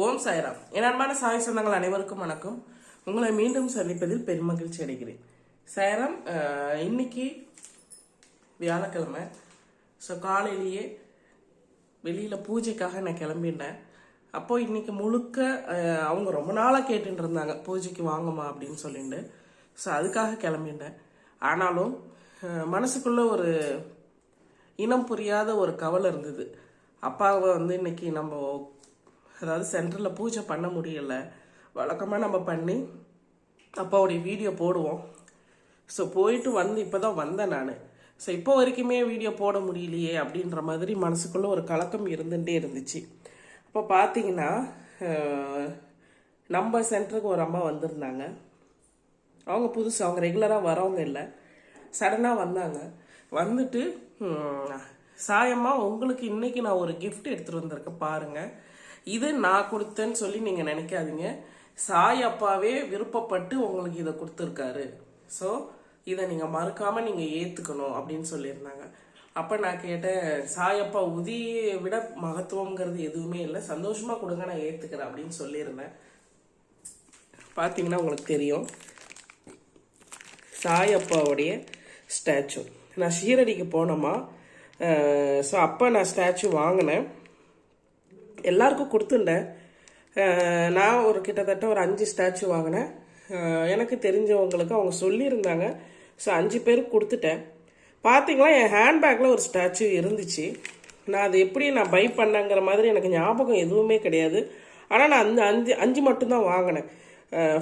ஓம் சாய்ராம். என் அன்பான சாய் சொந்தங்கள் அனைவருக்கும் வணக்கம். உங்களை மீண்டும் சந்திப்பதில் பெருமகிழ்ச்சி அடைகிறேன். சாய்ராம் இன்னைக்கு வியாழக்கிழமை. ஸோ காலையிலேயே வெளியில் பூஜைக்காக நான் கிளம்பிட்டேன் அப்போ இன்னைக்கு முழுக்க அவங்க ரொம்ப நாளாக கேட்டுட்டு இருந்தாங்க பூஜைக்கு வாங்கம்மா அப்படின்னு சொல்லிட்டு. ஸோ அதுக்காக கிளம்பிட்டேன் ஆனாலும் மனசுக்குள்ளே மனசுக்குள்ள ஒரு இனம் புரியாத ஒரு கவலை இருந்தது. அப்பாவை வந்து இன்னைக்கு நம்ம அதாவது சென்டரில் பூஜை பண்ண முடியல. வழக்கமாக நம்ம பண்ணி அப்பாவுடைய வீடியோ போடுவோம். ஸோ போயிட்டு வந்து இப்போ தான் வந்தேன் நான். ஸோ இப்போ வரைக்குமே வீடியோ போட முடியலையே அப்படின்ற மாதிரி மனசுக்குள்ளே ஒரு கலக்கம் இருந்துகிட்டே இருந்துச்சு. அப்போ பார்த்தீங்கன்னா நம்ம சென்டருக்கு ஒரு அம்மா வந்திருந்தாங்க. அவங்க புதுசு அவங்க ரெகுலராக வரவங்க இல்லை. சடனாக வந்தாங்க. வந்துட்டு சாயம்மா உங்களுக்கு இன்றைக்கி நான் ஒரு கிஃப்ட் எடுத்துட்டு வந்திருக்கேன் பாருங்கள் இது நான் கொடுத்தேன்னு சொல்லி நீங்கள் நினைக்காதீங்க. சாய் அப்பாவே விருப்பப்பட்டு உங்களுக்கு இதை கொடுத்துருக்காரு. ஸோ இதை நீங்கள் மறுக்காம நீங்கள் ஏற்றுக்கணும் அப்படின்னு சொல்லியிருந்தாங்க. அப்போ நான் கேட்டேன் சாயப்பா உதியை விட மகத்துவங்கிறது எதுவுமே இல்லை. சந்தோஷமாக கொடுங்க நான் ஏற்றுக்கிறேன் அப்படின்னு சொல்லியிருந்தேன். பார்த்தீங்கன்னா உங்களுக்கு தெரியும். சாயப்பாவுடைய ஸ்டாச்சு. நான் ஷீரடிக்கு போனோமா? ஸோ அப்போ நான் ஸ்டாச்சு வாங்கினேன். எல்லாருக்கும் கொடுத்துட்டேன். நான் ஒரு கிட்டத்தட்ட ஒரு அஞ்சு ஸ்டாச்சு வாங்கினேன். எனக்கு தெரிஞ்சவங்களுக்கு அவங்க சொல்லியிருந்தாங்க. ஸோ அஞ்சு பேருக்கு கொடுத்துட்டேன். பார்த்தீங்களா என் ஹேண்ட்பேக்கில் ஒரு ஸ்டாச்சு இருந்துச்சு. நான் அது எப்படி நான் பை பண்ணேங்கிற மாதிரி எனக்கு ஞாபகம் எதுவுமே கிடையாது. ஆனால் நான் அந்த அஞ்சு அஞ்சு மட்டும்தான் வாங்கினேன்.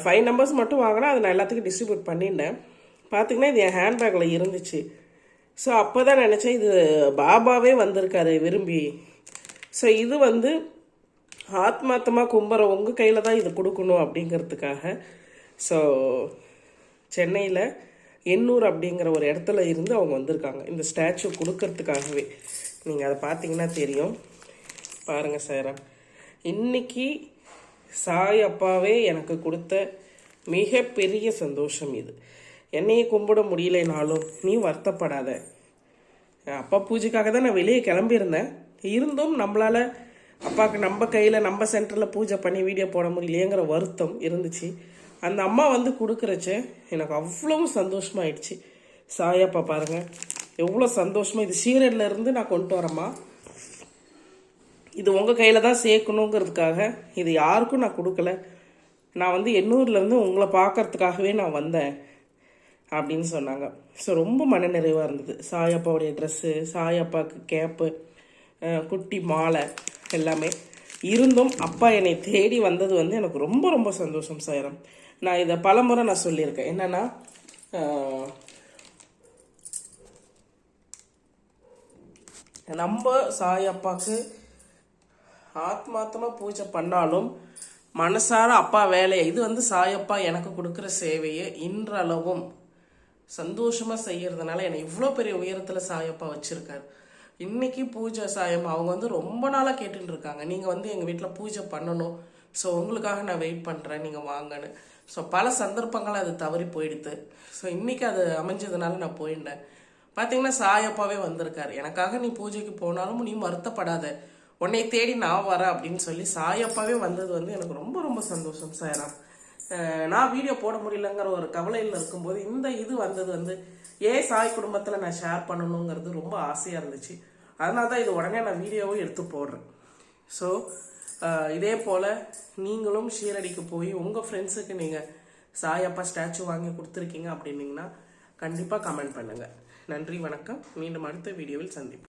ஃபைவ் நம்பர்ஸ் மட்டும் வாங்கினேன். அதை நான் எல்லாத்துக்கும் டிஸ்ட்ரிபியூட் பண்ணிட்டேன் பார்த்தீங்கன்னா இது என் ஹேண்ட்பேக்கில் இருந்துச்சு. ஸோ அப்போ தான் நினச்சேன் இது பாபாவே வந்திருக்காரு விரும்பி. ஸோ இது வந்து ஆத்மார்த்தமாக கும்புற உங்கள் கையில் தான் இது கொடுக்கணும் அப்படிங்கிறதுக்காக. ஸோ சென்னையில் எண்ணூர் அப்படிங்கிற ஒரு இடத்துல இருந்து அவங்க வந்திருக்காங்க. இந்த ஸ்டாச்சு கொடுக்கறதுக்காகவே. நீங்கள் அதை பார்த்தீங்கன்னா தெரியும். பாருங்கள் சார். இன்னைக்கு சாய் அப்பாவே எனக்கு கொடுத்த மிகப்பெரிய சந்தோஷம் இது. என்னையே கும்பிட முடியலைனாலும் நீ வருத்தப்படாத. அப்பா பூஜைக்காக தான் நான் வெளியே கிளம்பியிருந்தேன். இருந்தும் நம்மளால அப்பாவுக்கு நம்ம கையில் நம்ம சென்டரில் பூஜை பண்ணி வீடியோ போட முடியலையேங்கிற வருத்தம் இருந்துச்சு. அந்த அம்மா வந்து கொடுக்குறச்ச எனக்கு அவ்வளவு சந்தோஷமாயிடுச்சு. சாயப்பா பாருங்க எவ்வளோ சந்தோஷமாக இது சீரடில் இருந்து நான் கொண்டு வரேம்மா. இது உங்கள் கையில் தான் சேர்க்கணுங்கிறதுக்காக இது யாருக்கும் நான் கொடுக்கல. நான் வந்து எண்ணூர்லேருந்து உங்களை பார்க்கறதுக்காகவே நான் வந்தேன் அப்படின்னு சொன்னாங்க. ஸோ ரொம்ப மன நிறைவாக இருந்தது சாயப்பாவுடைய ட்ரெஸ்ஸு சாயப்பாவுக்கு கேப்பு குட்டி மாலை எல்லாமே. இருந்தும் அப்பா என்னை தேடி வந்தது வந்து எனக்கு ரொம்ப ரொம்ப சந்தோஷம் சாயிரம். நான் இதை பலமுறை நான் சொல்லியிருக்கேன். என்னன்னா நம்ம சாய் அப்பாவுக்கு ஆத்மாத்தமாக பூஜை பண்ணாலும் மனசார அப்பா வேலையை இது வந்து சாயப்பா எனக்கு கொடுக்குற சேவையை இன்றளவும் சந்தோஷமாக செய்கிறதுனால என்னை இவ்வளோ பெரிய உயரத்தில் சாயப்பா வச்சுருக்காரு. இன்னைக்கு பூஜை சாயம். அவங்க வந்து ரொம்ப நாளாக கேட்டுட்டு இருக்காங்க. நீங்கள் வந்து எங்கள் வீட்டில் பூஜை பண்ணணும். ஸோ உங்களுக்காக நான் வெயிட் பண்ணுறேன் நீங்கள் வாங்கன்னு. ஸோ பல சந்தர்ப்பங்கள் அது தவறி போயிடுது. ஸோ இன்றைக்கி அது அமைஞ்சதுனால நான் போயிட்டேன் பார்த்தீங்கன்னா சாயப்பாவே வந்திருக்காரு. எனக்காக நீ பூஜைக்கு போனாலும் நீ வருத்தப்படாத. உன்னை தேடி நான் வரேன் அப்படின்னு சொல்லி சாயப்பாவே வந்தது வந்து எனக்கு ரொம்ப ரொம்ப சந்தோஷம் சாயராம் நான் வீடியோ போட முடியலங்கிற ஒரு கவலையில் இருக்கும்போது இந்த இது வந்தது வந்து ஏன் சாய் குடும்பத்தில் நான் ஷேர் பண்ணணுங்கிறது ரொம்ப ஆசையாக இருந்துச்சு. அதனால தான் இது உடனே நான் வீடியோவும் எடுத்து போடுறேன். ஸோ இதே போல் நீங்களும் ஷீரடிக்கு போய் உங்கள் ஃப்ரெண்ட்ஸுக்கு நீங்கள் சாயப்பா ஸ்டாச்சு வாங்கி கொடுத்துருக்கீங்க அப்படின்னீங்கன்னா கண்டிப்பாக கமெண்ட் பண்ணுங்கள் நன்றி வணக்கம். மீண்டும் அடுத்த வீடியோவில் சந்திப்போம்.